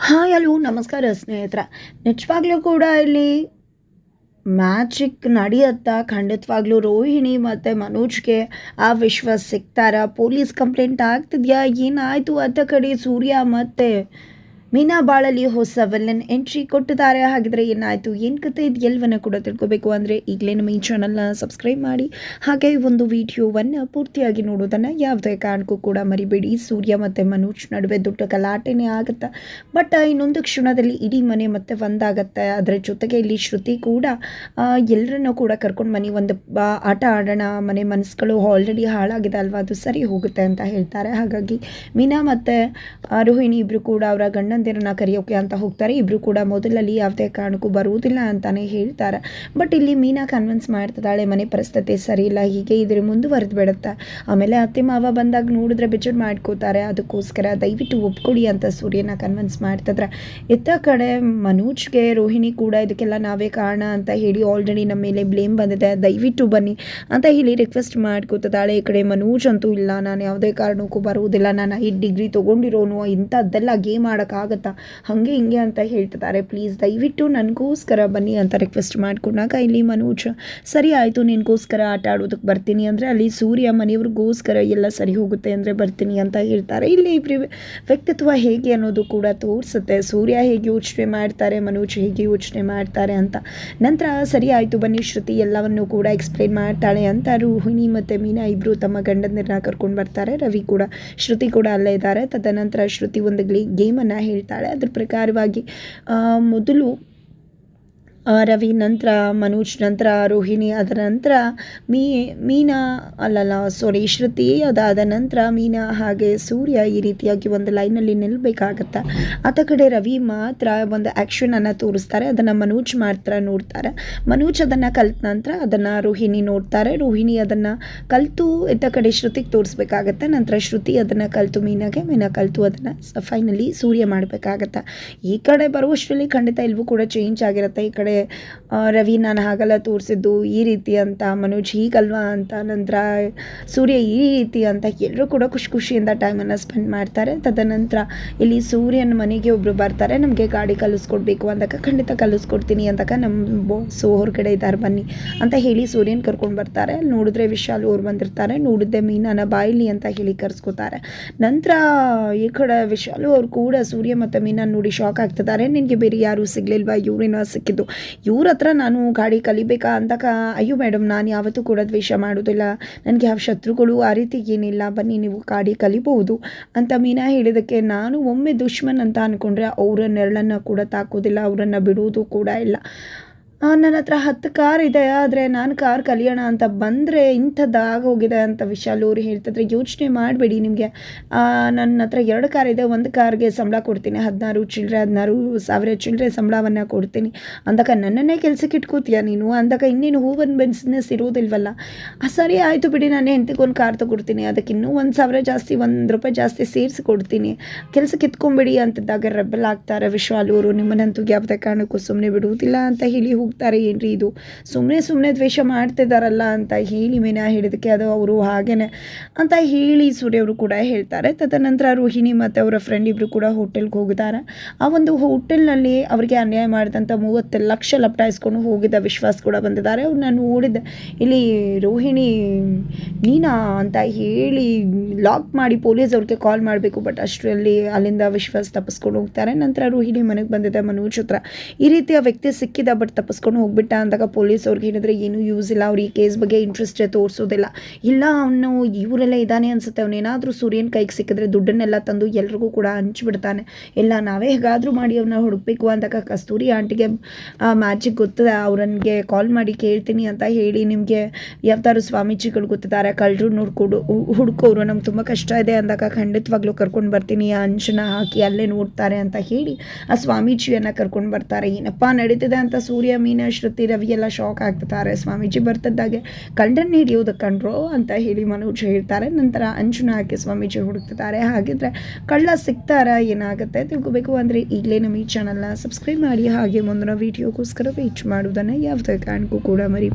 Hi hello ನಮಸ್ಕಾರ ಸ್ನೇಹಿತರ. ನಿಜವಾಗ್ಲೂ ಕೂಡ ಇಲ್ಲಿ ಮ್ಯಾಜಿಕ್ ನಡೆಯುತ್ತಾ, ಖಂಡಿತವಾಗ್ಲೂ ರೋಹಿಣಿ ಮತ್ತು ಮನೋಜ್ಗೆ ಆ ವಿಶ್ವಾಸ ಸಿಗ್ತಾರ? ಪೊಲೀಸ್ ಕಂಪ್ಲೇಂಟ್ ಆಗ್ತಿದ್ಯಾ? ಏನಾಯಿತು? ಅತ್ತ ಕಡೆ ಸೂರ್ಯ ಮತ್ತು ಮೀನಾ ಬಾಳಲ್ಲಿ ಹೊಸ ವೆಲ್ಲನ್ ಎಂಟ್ರಿ ಕೊಟ್ಟಿದ್ದಾರೆ. ಹಾಗಿದ್ರೆ ಏನಾಯಿತು? ಏನು ಕತೆ? ಇದು ಎಲ್ಲವನ್ನ ಕೂಡ ತಿಳ್ಕೊಬೇಕು ಅಂದರೆ ಈಗಲೇ ನಮ್ಮ ಈ ಚಾನಲ್ನ ಸಬ್ಸ್ಕ್ರೈಬ್ ಮಾಡಿ. ಹಾಗೆ ಒಂದು ವಿಡಿಯೋವನ್ನು ಪೂರ್ತಿಯಾಗಿ ನೋಡೋದನ್ನು ಯಾವುದೇ ಕಾರಣಕ್ಕೂ ಕೂಡ ಮರಿಬೇಡಿ. ಸೂರ್ಯ ಮತ್ತು ಮನೋಜ್ ನಡುವೆ ದೊಡ್ಡ ಗಲಾಟೆನೇ ಆಗುತ್ತೆ? ಬಟ್ ಇನ್ನೊಂದು ಕ್ಷಣದಲ್ಲಿ ಇಡೀ ಮನೆ ಮತ್ತೆ ಒಂದಾಗತ್ತೆ. ಅದರ ಜೊತೆಗೆ ಇಲ್ಲಿ ಶ್ರುತಿ ಕೂಡ ಎಲ್ಲರನ್ನೂ ಕೂಡ ಕರ್ಕೊಂಡು ಮನೆ ಒಂದು ಆಟ ಆಡೋಣ. ಮನೆ ಮನಸ್ಸುಗಳು ಆಲ್ರೆಡಿ ಹಾಳಾಗಿದೆ ಅಲ್ವಾ? ಅದು ಸರಿ ಹೋಗುತ್ತೆ ಅಂತ ಹೇಳ್ತಾರೆ. ಹಾಗಾಗಿ ಮೀನಾ ಮತ್ತು ರೋಹಿಣಿ ಇಬ್ಬರು ಕೂಡ ಅವರ ಗಂಡಂದಿರನ್ನ ಕರೆಯೋಕೆ ಅಂತ ಹೋಗ್ತಾರೆ. ಇಬ್ಬರು ಕೂಡ ಮೊದಲಲ್ಲಿ ಯಾವುದೇ ಕಾರಣಕ್ಕೂ ಬರುವುದಿಲ್ಲ ಅಂತಾನೆ ಹೇಳ್ತಾರೆ. ಬಟ್ ಇಲ್ಲಿ ಮೀನಾ ಕನ್ವಿನ್ಸ್ ಮಾಡ್ತಿದ್ದಾಳೆ, ಮನೆ ಪರಿಸ್ಥಿತಿ ಸರಿ ಇಲ್ಲ, ಹೀಗೆ ಇದ್ರೆ ಮುಂದುವರೆದು ಬಿಡುತ್ತೆ ಆಮೇಲೆ ಅತ್ತೆ ಮಾವ ಬಂದಾಗ ನೋಡಿದ್ರೆ ಬಿಚ್ಚಡ್ ಮಾಡ್ಕೋತಾರೆ. ಅದಕ್ಕೋಸ್ಕರ ದಯವಿಟ್ಟು ಒಪ್ಕೊಡಿ ಅಂತ ಸೂರ್ಯನ ಕನ್ವಿನ್ಸ್ ಮಾಡ್ತಿದ್ರೆ. ಇತ್ತ ಕಡೆ ಮನೋಜ್ಗೆ, ರೋಹಿಣಿ ಕೂಡ ಇದಕ್ಕೆಲ್ಲ ನಾವೇ ಕಾರಣ ಅಂತ ಹೇಳಿ ಆಲ್ರೆಡಿ ನಮ್ಮ ಮೇಲೆ ಬ್ಲೇಮ್ ಬಂದಿದೆ. ದಯವಿಟ್ಟು ಬನ್ನಿ ಅಂತ ಹೇಳಿ ರಿಕ್ವೆಸ್ಟ್ ಮಾಡ್ಕೋತಿದ್ದಾಳೆ. ಈ ಕಡೆ ಮನೋಜ್ ಅಂತೂ ಇಲ್ಲ, ನಾನು ಯಾವುದೇ ಕಾರಣಕ್ಕೂ ಬರುವುದಿಲ್ಲ. ನಾನು ಐದು ಡಿಗ್ರಿ ತೊಗೊಂಡಿರೋನು, ಇಂಥದ್ದೆಲ್ಲ ಗೇಮ್ ಆಗೋಕ್ಕಾಗತ್ತಾ ಹಾಗೆ ಹಿಂಗೆ ಅಂತ ಹೇಳ್ತಿದ್ದಾರೆ. ಪ್ಲೀಸ್ ದಯವಿಟ್ಟು ನನಗೋಸ್ಕರ ಬನ್ನಿ ಅಂತ ರಿಕ್ವೆಸ್ಟ್ ಮಾಡ್ಕೊಂಡಾಗ ಇಲ್ಲಿ ಮನೋಜ್, ಸರಿ ಆಯಿತು, ನಿನಗೋಸ್ಕರ ಆಟ ಆಡೋದಕ್ಕೆ ಬರ್ತೀನಿ. ಅಂದರೆ ಅಲ್ಲಿ ಸೂರ್ಯ ಮನೆಯವ್ರಿಗೋಸ್ಕರ ಎಲ್ಲ ಸರಿ ಹೋಗುತ್ತೆ ಅಂದರೆ ಬರ್ತೀನಿ ಅಂತ ಹೇಳ್ತಾರೆ. ಇಲ್ಲಿ ಇಬ್ಬರಿ ವ್ಯಕ್ತಿತ್ವ ಹೇಗೆ ಅನ್ನೋದು ಕೂಡ ತೋರಿಸುತ್ತೆ. ಸೂರ್ಯ ಹೇಗೆ ಯೋಚನೆ ಮಾಡ್ತಾರೆ, ಮನೋಜ್ ಹೇಗೆ ಯೋಚನೆ ಮಾಡ್ತಾರೆ ಅಂತ. ನಂತರ, ಸರಿ ಆಯಿತು ಬನ್ನಿ ಶ್ರುತಿ, ಎಲ್ಲವನ್ನು ಕೂಡ ಎಕ್ಸ್ಪ್ಲೇನ್ ಮಾಡ್ತಾಳೆ ಅಂತ ರೋಹಿಣಿ ಮತ್ತು ಮೀನಾ ಇಬ್ಬರು ತಮ್ಮ ಗಂಡಂದಿರನ್ನ ಕರ್ಕೊಂಡು ಬರ್ತಾರೆ. ರವಿ ಕೂಡ, ಶ್ರುತಿ ಕೂಡ ಅಲ್ಲೇ ಇದ್ದಾರೆ. ತದನಂತರ ಶ್ರುತಿ ಒಂದು ಗೇಮನ್ನು ಹೇಳ್ತಾಳೆ. ಅದ್ರ ಪ್ರಕಾರವಾಗಿ ಮೊದಲು ರವಿ ನಂತರ, ಮನೋಜ್ ನಂತರ, ರೋಹಿಣಿ ಅದರ ನಂತರ, ಮೀ, ಮೀನಾ ಅಲ್ಲಲ್ಲ ಸಾರಿ ಶ್ರುತಿ ಅದಾದ ನಂತರ ಮೀನಾ ಹಾಗೆ ಸೂರ್ಯ ಈ ರೀತಿಯಾಗಿ ಒಂದು ಲೈನಲ್ಲಿ ನಿಲ್ಲಬೇಕಾಗತ್ತೆ ಆತ ಕಡೆ ರವಿ ಮಾತ್ರ ಒಂದು ಆ್ಯಕ್ಷನನ್ನು ತೋರಿಸ್ತಾರೆ, ಅದನ್ನು ಮನೋಜ್ ಮಾತ್ರ ನೋಡ್ತಾರೆ. ಮನೋಜ್ ಅದನ್ನು ಕಲ್ತ ನಂತರ ಅದನ್ನು ರೋಹಿಣಿ ನೋಡ್ತಾರೆ. ರೋಹಿಣಿ ಅದನ್ನು ಕಲಿತು, ಇತ್ತ ಕಡೆ ಶ್ರುತಿಗೆ ತೋರಿಸ್ಬೇಕಾಗತ್ತೆ. ನಂತರ ಶ್ರುತಿ ಅದನ್ನು ಕಲಿತು, ಮೀನಾಗೆ, ಮೀನಾ ಕಲಿತು ಅದನ್ನು ಫೈನಲಿ ಸೂರ್ಯ ಮಾಡಬೇಕಾಗತ್ತೆ? ಈ ಕಡೆ ಬರುವಷ್ಟರಲ್ಲಿ ಖಂಡಿತ ಇಲ್ವೂ ಕೂಡ ಚೇಂಜ್ ಆಗಿರುತ್ತೆ. ಈ ಕಡೆ ರವಿ ನಾನು ಹಾಗೆಲ್ಲ ತೋರಿಸಿದ್ದು ಈ ರೀತಿ ಅಂತ, ಮನೋಜ್ ಹೀಗಲ್ವಾ ಅಂತ, ನಂತರ ಸೂರ್ಯ ಈ ರೀತಿ ಅಂತ ಎಲ್ಲರೂ ಕೂಡ ಖುಷಿ ಖುಷಿಯಿಂದ ಟೈಮನ್ನು ಸ್ಪೆಂಡ್ ಮಾಡ್ತಾರೆ. ತದನಂತರ ಇಲ್ಲಿ ಸೂರ್ಯನ ಮನೆಗೆ ಒಬ್ಬರು ಬರ್ತಾರೆ. ನಮಗೆ ಗಾಡಿ ಕಲಿಸ್ಕೊಡ್ಬೇಕು ಅಂದಾಗ ಖಂಡಿತ ಕಲಿಸ್ಕೊಡ್ತೀನಿ ಅಂದಾಗ ನಮ್ಮ ಬಾಸು ಹೊರಗಡೆ ಇದ್ದಾರೆ ಬನ್ನಿ ಅಂತ ಹೇಳಿ ಸೂರ್ಯನ ಕರ್ಕೊಂಡು ಬರ್ತಾರೆ. ನೋಡಿದ್ರೆ ವಿಶಾಲ್ ಅವ್ರು ಬಂದಿರ್ತಾರೆ. ನೋಡಿದ್ದೆ ಮೀನಾನ ಬಾಯಿಲಿ ಅಂತ ಹೇಳಿ ಕರೆಸ್ಕೊತಾರೆ. ನಂತರ ಈ ಕಡೆ ವಿಶಾಲು ಅವ್ರು ಕೂಡ ಸೂರ್ಯ ಮತ್ತು ಮೀನಾ ನೋಡಿ ಶಾಕ್ ಆಗ್ತಿದ್ದಾರೆ. ನಿನಗೆ ಬೇರೆ ಯಾರೂ ಸಿಗಲಿಲ್ವಾ? ಇವರೇನೋ ಸಿಕ್ಕಿದ್ದು. ಇವ್ರ ಹತ್ರ ನಾನು ಗಾಡಿ ಕಲಿಬೇಕಾ ಅಂದಾಗ ಅಯ್ಯೋ ಮೇಡಮ್ ನಾನು ಯಾವತ್ತೂ ಕೂಡ ದ್ವೇಷ ಮಾಡೋದಿಲ್ಲ. ನನಗೆ ಯಾವ ಶತ್ರುಗಳು ಆ ರೀತಿ ಏನಿಲ್ಲ. ಬನ್ನಿ, ನೀವು ಗಾಡಿ ಕಲಿಬಹುದು ಅಂತ ಮೀನಾ ಹೇಳಿದಕ್ಕೆ ನಾನು ಒಮ್ಮೆ ದುಶ್ಮನ್ ಅಂತ ಅಂದ್ಕೊಂಡ್ರೆ ಅವರ ನೆರಳನ್ನು ಕೂಡ ತಾಕೋದಿಲ್ಲ, ಅವರನ್ನು ಬಿಡುವುದು ಕೂಡ ಇಲ್ಲ. ನನ್ನ ಹತ್ರ ಹತ್ತು ಕಾರ್ ಇದೆ, ಆದರೆ ನಾನು ಕಾರ್ ಕಲಿಯೋಣ ಅಂತ ಬಂದರೆ ಇಂಥದ್ದಾಗೋಗಿದೆ ಅಂತ ವಿಶಾಲ್ ಅವ್ರು ಹೇಳ್ತಿದ್ರೆ. ಯೋಚನೆ ಮಾಡಬೇಡಿ ನಿಮಗೆ. ನನ್ನ ಹತ್ರ ಎರಡು ಕಾರ್ ಇದೆ, ಒಂದು ಕಾರ್ಗೆ ಸಂಬಳ ಕೊಡ್ತೀನಿ. ಹದಿನಾರು ಚಿಲ್ಲರೆ ಹದಿನಾರು ಸಾವಿರ ಚಿಲ್ಲರೆ ಸಂಬಳವನ್ನು ಕೊಡ್ತೀನಿ. ಅಂದಾಗ ನನ್ನನ್ನೇ ಕೆಲಸಕ್ಕೆ ಇಟ್ಕೋತೀಯ ನೀನು? ಅಂದಾಗ ಇನ್ನೇನು ಹೂವನ್ ಬಿಸ್ನೆಸ್ ಇರೋದಿಲ್ವಲ್ಲ? ಸರಿ ಆಯಿತು ಬಿಡಿ, ನಾನು ಹೆಂಡತಿಗೆ ಕಾರ್ ತೊಗೊಡ್ತೀನಿ. ಅದಕ್ಕೆ ಇನ್ನೂ ಒಂದು ಸಾವಿರ ಜಾಸ್ತಿ, ಒಂದು ರೂಪಾಯಿ ಜಾಸ್ತಿ ಸೇರಿಸಿ ಕೊಡ್ತೀನಿ. ಕೆಲಸಕ್ಕೆ ಇತ್ಕೊಂಬಿಡಿ ಅಂತಿದ್ದಾಗ ರೆಬಲ್ ಆಗ್ತಾರೆ ವಿಶ್ವಾಲ್ ಅವರು. ನಿಮ್ಮನ್ನಂತೂ ಯಾವುದೇ ಕಾರಣಕ್ಕೂ ಸುಮ್ಮನೆ ಬಿಡುವುದಿಲ್ಲ ಅಂತ ಹೇಳಿ ಹೋಗ್ತಾರೆ, ಏನ್ರಿ ಇದು? ಸುಮ್ಮನೆ ಸುಮ್ಮನೆ ದ್ವೇಷ ಮಾಡ್ತಿದ್ದಾರಲ್ಲ ಅಂತ ಹೇಳಿ ಮೀನಾ ಹೇಳಿದಕ್ಕೆ ಅದು ಅವರು ಹಾಗೇನೆ ಅಂತ ಹೇಳಿ ಸೂರ್ಯವರು ಕೂಡ ಹೇಳ್ತಾರೆ. ತದನಂತರ ರೋಹಿಣಿ ಮತ್ತು ಅವರ ಫ್ರೆಂಡ್ ಇಬ್ಬರು ಕೂಡ ಹೋಟೆಲ್ಗೆ ಹೋಗಿದ್ದಾರೆ ಆ ಒಂದು ಹೋಟೆಲ್ನಲ್ಲಿ ಅವರಿಗೆ ಅನ್ಯಾಯ ಮಾಡಿದಂಥ ಮೂವತ್ತು ಲಕ್ಷ ಲಪ್ಟಾಯಿಸ್ಕೊಂಡು ಹೋಗಿದ್ದ ವಿಶ್ವಾಸ ಕೂಡ ಬಂದಿದ್ದಾರೆ. ಅವ್ರು ನಾನು ನೋಡಿದ್ದೆ ಇಲ್ಲಿ ರೋಹಿಣಿ, ನೀನಾ ಅಂತ ಹೇಳಿ ಲಾಕ್ ಮಾಡಿ ಪೊಲೀಸ್ ಅವ್ರಿಗೆ ಕಾಲ್ ಮಾಡಬೇಕು ಬಟ್ ಅಷ್ಟರಲ್ಲಿ ಅಲ್ಲಿಂದ ವಿಶ್ವಾಸ ತಪ್ಪಿಸ್ಕೊಂಡು ಹೋಗ್ತಾರೆ. ನಂತರ ರೋಹಿಣಿ ಮನೆಗೆ ಬಂದಿದೆ ಮನೋಜ್ ಹತ್ರ ಈ ರೀತಿಯ ವ್ಯಕ್ತಿ ಸಿಕ್ಕಿದ ಬಟ್ ತಪ್ಪಿಸ್ಕೊಂಡು ಹೋಗ್ಬಿಟ್ಟ ಅಂದಾಗ ಪೊಲೀಸ್ ಅವ್ರಿಗೆ ಹೇಳಿದ್ರೆ ಏನೂ ಯೂಸ್ ಇಲ್ಲ, ಅವ್ರು ಈ ಕೇಸ್ ಬಗ್ಗೆ ಇಂಟ್ರೆಸ್ಟೇ ತೋರಿಸೋದಿಲ್ಲ. ಇಲ್ಲ, ಅವನು ಇವರೆಲ್ಲ ಇದ್ದಾನೆ ಅನ್ಸುತ್ತೆ. ಅವನೇನಾದರೂ ಸೂರ್ಯನ ಕೈಗೆ ಸಿಕ್ಕಿದ್ರೆ ದುಡ್ಡನ್ನೆಲ್ಲ ತಂದು ಎಲ್ರಿಗೂ ಕೂಡ ಹಂಚ್ಬಿಡ್ತಾನೆ. ಇಲ್ಲ, ನಾವೇ ಹೇಗಾದರೂ ಮಾಡಿ ಅವನ್ನ ಹುಡುಕ್ಬೇಕು ಅಂದಾಗ ಕಸ್ತೂರಿ ಆಂಟಿಗೆ ಮ್ಯಾಜಿಕ್ ಗೊತ್ತದೆ? ಅವ್ರನ್ಗೆ ಕಾಲ್ ಮಾಡಿ ಕೇಳ್ತೀನಿ ಅಂತ ಹೇಳಿ ನಿಮಗೆ ಯಾವ್ದಾದ್ರು ಸ್ವಾಮೀಜಿಗಳು ಗೊತ್ತಿದ್ದಾರೆ? ಕಳ್ಳರು ನೋಡ್ಕೊಡು ಹುಡುಕೋರು, ನಮ್ಗೆ ತುಂಬ ಕಷ್ಟ ಇದೆ ಅಂದಾಗ ಖಂಡಿತವಾಗ್ಲೂ ಕರ್ಕೊಂಡು ಬರ್ತೀನಿ, ಆ ಅಂಚನ ಹಾಕಿ ಅಲ್ಲೇ ನೋಡ್ತಾರೆ ಅಂತ ಹೇಳಿ ಆ ಸ್ವಾಮೀಜಿಯನ್ನು ಕರ್ಕೊಂಡು ಬರ್ತಾರೆ. ಏನಪ್ಪ ನಡೀತಿದೆ ಅಂತ ಸೂರ್ಯ ಮೀನ, ಶ್ರುತಿ, ರವಿ ಎಲ್ಲ ಶಾಕ್ ಆಗ್ತಿದ್ದಾರೆ ಸ್ವಾಮೀಜಿ ಬರ್ತದ್ದಾಗೆ ಕಂಡನ್ ಹಿಡಿಯೋದು ಕಂಡ್ರು ಅಂತ ಹೇಳಿ ಮನೋಜ್ ಹೇಳ್ತಾರೆ. ನಂತರ ಅಂಜುನ ಹಾಕಿ ಸ್ವಾಮೀಜಿ ಹುಡುಕ್ತಿದ್ದಾರೆ. ಹಾಗಿದ್ರೆ ಕಳ್ಳ ಸಿಗ್ತಾರ? ಏನಾಗುತ್ತೆ ತಿಳ್ಕೊಬೇಕು ಅಂದರೆ ಈಗಲೇ ನಮ್ಮ ಈ ಚಾನಲ್ನ ಸಬ್ಸ್ಕ್ರೈಬ್ ಮಾಡಿ. ಹಾಗೆ ಮುಂದಿನ ವೀಡಿಯೋಗೋಸ್ಕರ ವೇಟ್ ಮಾಡೋದನ್ನ ಯಾವುದೇ ಕಾರಣಕ್ಕೂ ಕೂಡ ಮರಿ